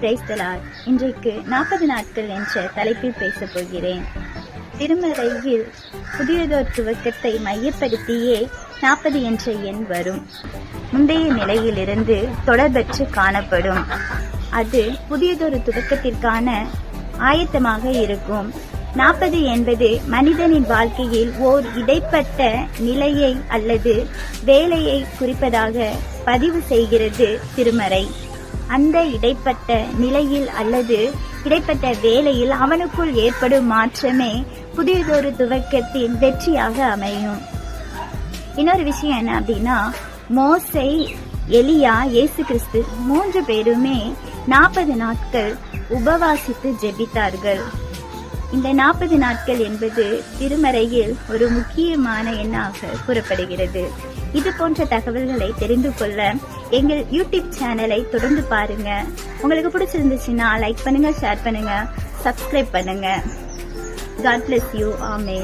பிரைஸ்தலார் இன்றைக்கு நாற்பது நாட்கள் என்ற தலைப்பில் பேசப் போகிறேன். திருமறையில் புதியதோர் துவக்கத்தை மையப்படுத்தியே நாற்பது என்ற எண் வரும். முந்தைய நிலையிலிருந்து தொடர்பற்று காணப்படும். அது புதியதொரு துவக்கத்திற்கான ஆயத்தமாக இருக்கும். நாற்பது என்பது மனிதனின் வாழ்க்கையில் ஓர் இடைப்பட்ட நிலையை அல்லது வேலையை குறிப்பதாக பதிவு செய்கிறது திருமறை. அந்த இடைப்பட்ட நிலையில் அல்லது இடைப்பட்ட வேலையில் அவனுக்குள் ஏற்படும் மாற்றமே புதியதொரு துவக்கத்தின் வெற்றியாக அமையும். இன்னொரு விஷயம் என்ன அப்படின்னா மோசை எலியா இயேசு கிறிஸ்து மூன்று பேருமே நாற்பது நாட்கள் உபவாசித்து ஜெபித்தார்கள். இந்த நாற்பது நாட்கள் என்பது திருமறையில் ஒரு முக்கியமான எண்ணாக கூறப்படுகிறது. இது போன்ற தகவல்களை தெரிந்து கொள்ள எங்கள் யூடியூப் சேனலை தொடர்ந்து பாருங்க. உங்களுக்கு பிடிச்சிருந்துச்சுன்னா லைக் பண்ணுங்க ஷேர் பண்ணுங்க சப்ஸ்கிரைப் பண்ணுங்க. காட் பிளஸ் யூ ஆமே